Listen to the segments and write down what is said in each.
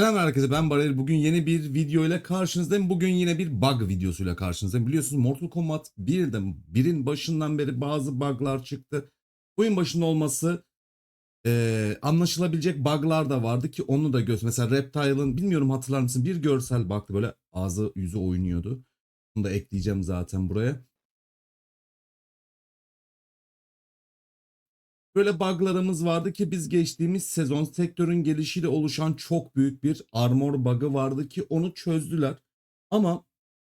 Selam herkese ben Barer. Bugün yeni bir video ile karşınızdayım. Bugün yine bir bug videosuyla karşınızdayım. Biliyorsunuz Mortal Kombat 1'de birin başından beri bazı bug'lar çıktı. Oyun başında olması eee, anlaşılabilecek bug'lar da vardı ki onu da göz. Mesela Reptile'ın bilmiyorum hatırlar mısın bir görsel baktı böyle ağzı yüzü oynuyordu. Bunu da ekleyeceğim zaten buraya. Böyle bug'larımız vardı ki biz geçtiğimiz sezon sektörün gelişiyle oluşan çok büyük bir armor bug'ı vardı ki onu çözdüler. Ama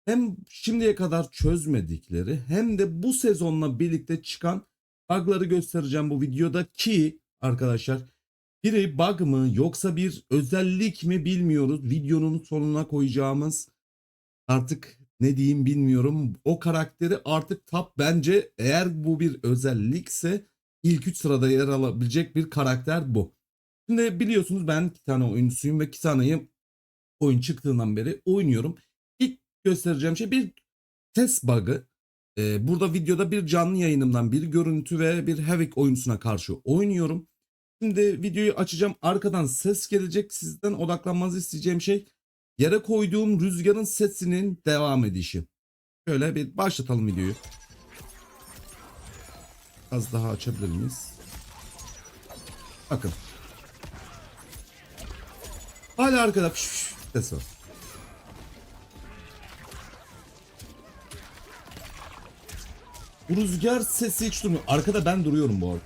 hem şimdiye kadar çözmedikleri hem de bu sezonla birlikte çıkan bug'ları göstereceğim bu videoda ki arkadaşlar biri bug mı yoksa bir özellik mi bilmiyoruz. Videonun sonuna koyacağımız artık ne diyeyim bilmiyorum. O karakteri artık top bence eğer bu bir özellikse ilk 3 sırada yer alabilecek bir karakter bu. Şimdi biliyorsunuz ben iki tane oyuncusuyum ve iki taneyi oyun çıktığından beri oynuyorum. İlk göstereceğim şey bir test bug'ı. Ee, burada videoda bir canlı yayınımdan bir görüntü ve bir Havoc oyuncusuna karşı oynuyorum. Şimdi videoyu açacağım. Arkadan ses gelecek. Sizden odaklanmanızı isteyeceğim şey yere koyduğum rüzgarın sesinin devam edişi. Şöyle bir başlatalım videoyu. Az daha açabilir miyiz? Bakın. Hala arkada pş pş ses var. Bu rüzgar sesi hiç durmuyor. Arkada ben duruyorum bu arada.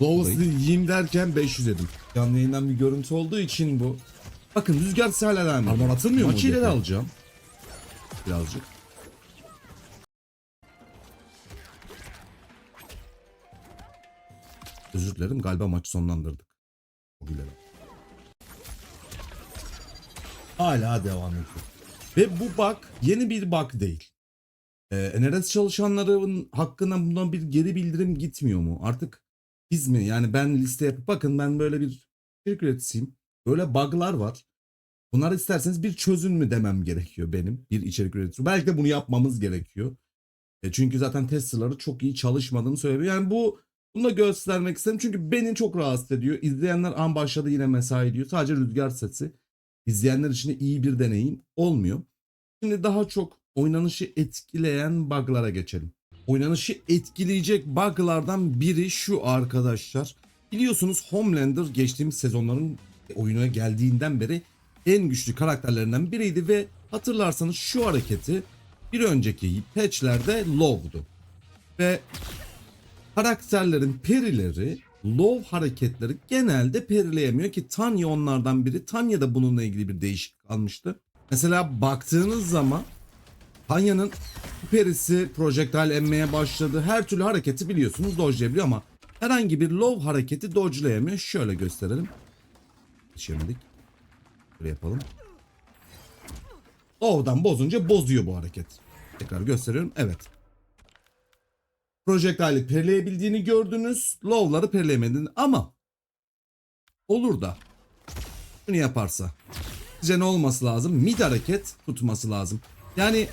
Doğrusu yiyeyim derken 500 yedim. Canlı yayından bir görüntü olduğu için bu. Bakın rüzgar sesi hala devam ediyor. Armor atılmıyor mu Maçı ileri orada? alacağım. Birazcık. Dilerim galiba maçı sonlandırdık. Çok ileri. Hala devam ediyor. Ve bu bug yeni bir bug değil. Ee, NRS çalışanların hakkında bundan bir geri bildirim gitmiyor mu? Artık biz mi? Yani ben liste yapıp bakın ben böyle bir içerik üreticisiyim. Böyle bug'lar var. Bunlar isterseniz bir çözün mü demem gerekiyor benim bir içerik üreticisi. Belki de bunu yapmamız gerekiyor. E çünkü zaten testerları çok iyi çalışmadığını söylüyor. Yani bu bunu da göstermek istedim. Çünkü beni çok rahatsız ediyor. İzleyenler an başladı yine mesai diyor. Sadece rüzgar sesi. İzleyenler için iyi bir deneyim olmuyor. Şimdi daha çok oynanışı etkileyen bug'lara geçelim. Oynanışı etkileyecek bug'lardan biri şu arkadaşlar. Biliyorsunuz Homelander geçtiğimiz sezonların oyuna geldiğinden beri en güçlü karakterlerinden biriydi ve hatırlarsanız şu hareketi bir önceki patchlerde low'du. Ve karakterlerin perileri low hareketleri genelde perileyemiyor ki Tanya onlardan biri. Tanya da bununla ilgili bir değişiklik almıştı. Mesela baktığınız zaman Tanya'nın perisi projektile emmeye başladı. Her türlü hareketi biliyorsunuz dodge'layabiliyor ama herhangi bir low hareketi dodge'layamıyor. Şöyle gösterelim. Yetişemedik. Böyle yapalım. Low'dan bozunca bozuyor bu hareket. Tekrar gösteriyorum. Evet. Projectile'i perileyebildiğini gördünüz. Low'ları perileyemediğini ama olur da bunu yaparsa sizce ne olması lazım? Mid hareket tutması lazım. Yani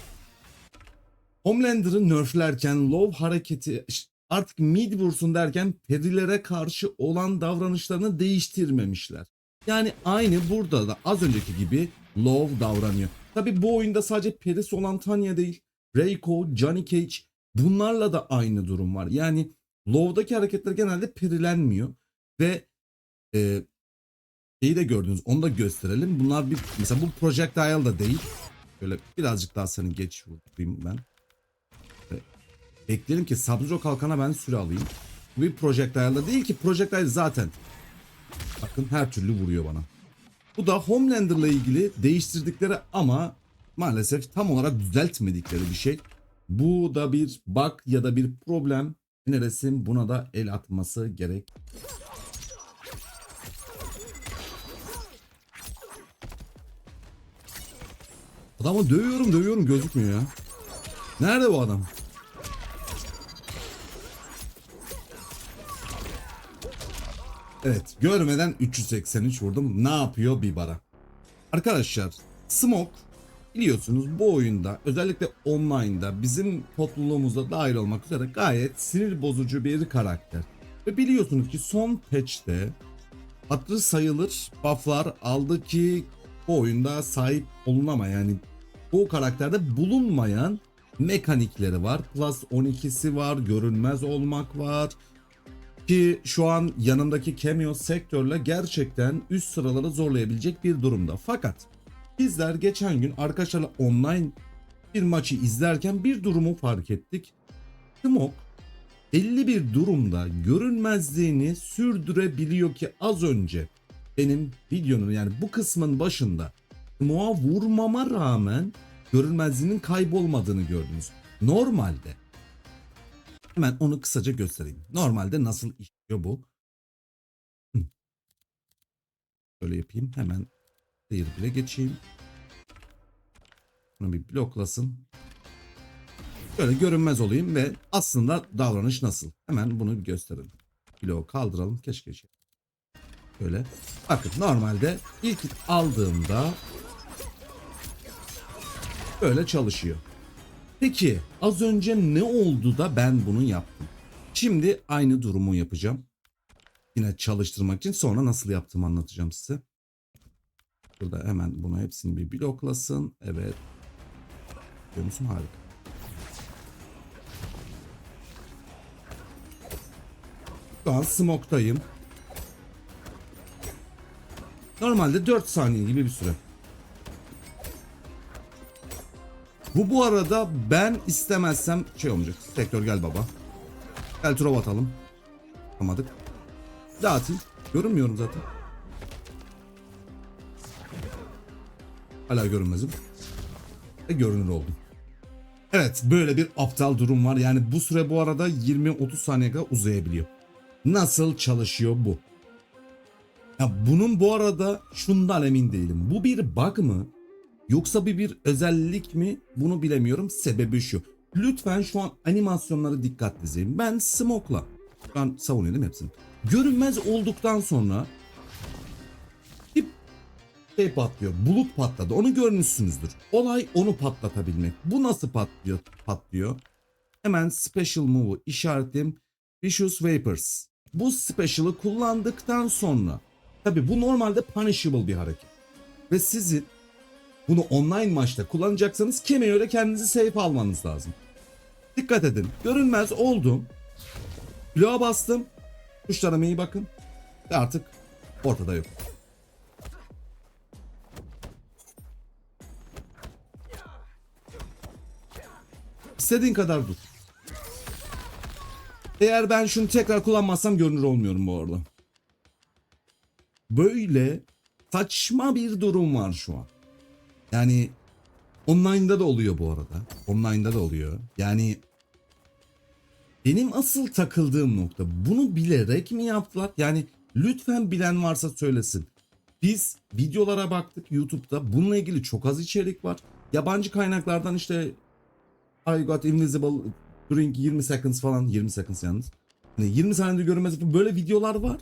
Homelander'ı nerflerken low hareketi artık mid vursun derken perilere karşı olan davranışlarını değiştirmemişler. Yani aynı burada da az önceki gibi low davranıyor. Tabi bu oyunda sadece perisi olan Tanya değil. Reiko, Johnny Cage bunlarla da aynı durum var. Yani low'daki hareketler genelde perilenmiyor. Ve e, şeyi de gördünüz onu da gösterelim. Bunlar bir mesela bu projectile da değil. Böyle birazcık daha seni geç vurayım ben. Ve Bekleyelim ki Sub-Zero kalkana ben süre alayım. Bu bir projectile'da değil ki projectile zaten. Bakın her türlü vuruyor bana. Bu da Homelander'la ilgili değiştirdikleri ama maalesef tam olarak düzeltmedikleri bir şey. Bu da bir bug ya da bir problem. NRS'in buna da el atması gerek. Adamı dövüyorum dövüyorum gözükmüyor ya. Nerede bu adam? Evet görmeden 383 vurdum. Ne yapıyor Bibar'a? Arkadaşlar Smoke biliyorsunuz bu oyunda özellikle online'da bizim topluluğumuzda dahil olmak üzere gayet sinir bozucu bir karakter. Ve biliyorsunuz ki son patch'te hatırı sayılır bufflar aldı ki bu oyunda sahip olunama yani bu karakterde bulunmayan mekanikleri var. Plus 12'si var, görünmez olmak var. Ki şu an yanımdaki cameo sektörle gerçekten üst sıraları zorlayabilecek bir durumda. Fakat bizler geçen gün arkadaşlarla online bir maçı izlerken bir durumu fark ettik. Smoke belli bir durumda görünmezliğini sürdürebiliyor ki az önce benim videonun yani bu kısmın başında Smoke'a vurmama rağmen görünmezliğinin kaybolmadığını gördünüz. Normalde hemen onu kısaca göstereyim. Normalde nasıl işliyor bu? Şöyle yapayım hemen clear bile geçeyim. Bunu bir bloklasın. Şöyle görünmez olayım ve aslında davranış nasıl? Hemen bunu gösterelim. Bloğu kaldıralım. Keşke şey. Böyle. Bakın normalde ilk aldığımda böyle çalışıyor. Peki az önce ne oldu da ben bunu yaptım? Şimdi aynı durumu yapacağım. Yine çalıştırmak için sonra nasıl yaptığımı anlatacağım size. Burada hemen bunu hepsini bir bloklasın. Evet. Görüyor musun? Harika. Şu an smoke'tayım. Normalde 4 saniye gibi bir süre. Bu bu arada ben istemezsem şey olmayacak. Sektör gel baba. Gel trova atalım. Atamadık. Dağıtayım. Görünmüyorum zaten. Hala görünmezim. Ve görünür oldum. Evet böyle bir aptal durum var. Yani bu süre bu arada 20-30 saniye kadar uzayabiliyor. Nasıl çalışıyor bu? Ya bunun bu arada şundan emin değilim. Bu bir bug mı? Yoksa bir bir özellik mi? Bunu bilemiyorum. Sebebi şu. Lütfen şu an animasyonları dikkatli izleyin. Ben Smoke'la an savunuyorum hepsini. Görünmez olduktan sonra şey patlıyor. Bulut patladı. Onu görmüşsünüzdür. Olay onu patlatabilmek. Bu nasıl patlıyor? Patlıyor. Hemen special move'u işaretleyeyim. Vicious Vapors. Bu special'ı kullandıktan sonra tabi bu normalde punishable bir hareket. Ve sizin bunu online maçta kullanacaksanız Cameo'yla kendinizi safe almanız lazım. Dikkat edin. Görünmez oldum. Bloğa bastım. Tuşlarıma iyi bakın. Ve artık ortada yok. İstediğin kadar dur. Eğer ben şunu tekrar kullanmazsam görünür olmuyorum bu arada. Böyle saçma bir durum var şu an. Yani online'da da oluyor bu arada. Online'da da oluyor. Yani benim asıl takıldığım nokta bunu bilerek mi yaptılar? Yani lütfen bilen varsa söylesin. Biz videolara baktık YouTube'da. Bununla ilgili çok az içerik var. Yabancı kaynaklardan işte I got invisible during 20 seconds falan 20 seconds yalnız. Hani 20 saniyede görünmez böyle videolar var.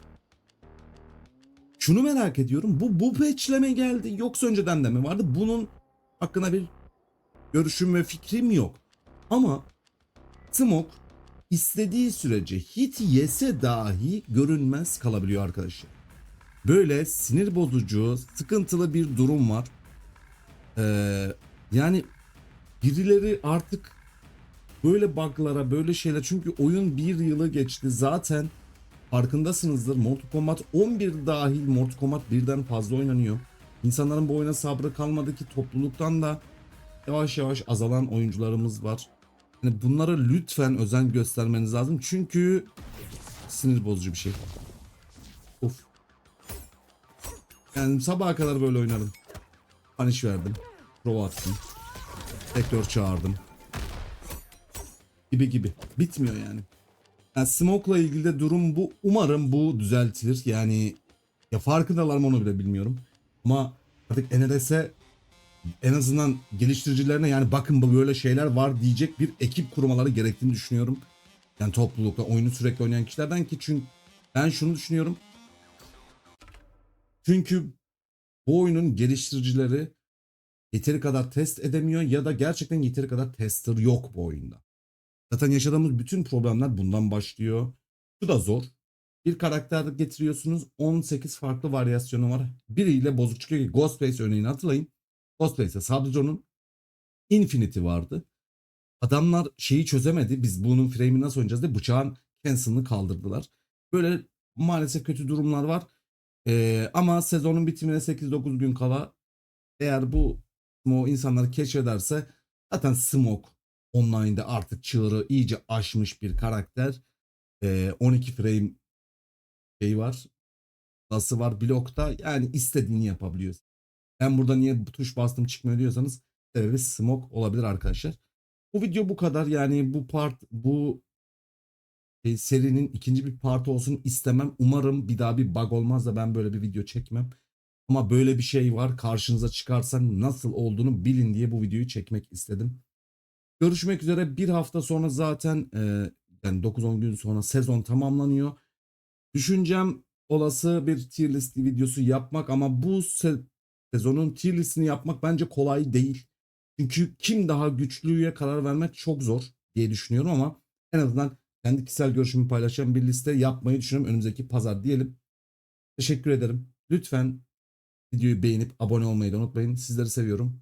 Şunu merak ediyorum. Bu bu patchleme geldi yoksa önceden de mi vardı? Bunun hakkında bir görüşüm ve fikrim yok. Ama Smoke istediği sürece hit yese dahi görünmez kalabiliyor arkadaşlar. Böyle sinir bozucu, sıkıntılı bir durum var. Ee, yani birileri artık böyle bug'lara, böyle şeyler çünkü oyun bir yılı geçti zaten farkındasınızdır. Mortal Kombat 11 dahil Mortal Kombat birden fazla oynanıyor. İnsanların bu oyuna sabrı kalmadı ki topluluktan da yavaş yavaş azalan oyuncularımız var. Yani bunlara lütfen özen göstermeniz lazım. Çünkü sinir bozucu bir şey. Of. Yani sabaha kadar böyle oynarım. Punish verdim. Prova attım. Sektör çağırdım. Gibi gibi. Bitmiyor yani. Yani Smoke'la ilgili de durum bu. Umarım bu düzeltilir. Yani ya farkındalar mı onu bile bilmiyorum. Ama artık NLS'e en azından geliştiricilerine yani bakın bu böyle şeyler var diyecek bir ekip kurmaları gerektiğini düşünüyorum. Yani toplulukla oyunu sürekli oynayan kişilerden ki çünkü ben şunu düşünüyorum. Çünkü bu oyunun geliştiricileri yeteri kadar test edemiyor ya da gerçekten yeteri kadar tester yok bu oyunda. Zaten yaşadığımız bütün problemler bundan başlıyor. Şu da zor. Bir karakter getiriyorsunuz 18 farklı varyasyonu var. Biriyle bozuk çıkıyor ki Ghostface örneğini hatırlayın. Ghostface'e Sub-Zero'nun Infinity vardı. Adamlar şeyi çözemedi. Biz bunun frame'i nasıl oynayacağız diye bıçağın cancel'ını kaldırdılar. Böyle maalesef kötü durumlar var. Ee, ama sezonun bitimine 8-9 gün kala eğer bu Smoke insanları keşfederse zaten Smoke online'da artık çığırı iyice aşmış bir karakter. Ee, 12 frame şey var. Nasıl var blokta yani istediğini yapabiliyorsun. Ben burada niye tuş bastım çıkmıyor diyorsanız sebebi Smoke olabilir arkadaşlar. Bu video bu kadar yani bu part bu e, serinin ikinci bir partı olsun istemem. Umarım bir daha bir bug olmaz da ben böyle bir video çekmem. Ama böyle bir şey var karşınıza çıkarsa nasıl olduğunu bilin diye bu videoyu çekmek istedim. Görüşmek üzere bir hafta sonra zaten e, yani 9-10 gün sonra sezon tamamlanıyor. Düşüncem olası bir tier list videosu yapmak ama bu se- sezonun tier listini yapmak bence kolay değil. Çünkü kim daha güçlüye karar vermek çok zor diye düşünüyorum ama en azından kendi kişisel görüşümü paylaşacağım bir liste yapmayı düşünüyorum önümüzdeki pazar diyelim. Teşekkür ederim. Lütfen videoyu beğenip abone olmayı da unutmayın. Sizleri seviyorum.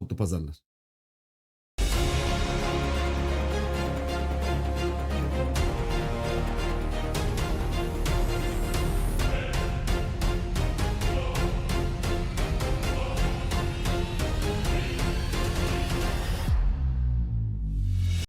Mutlu pazarlar.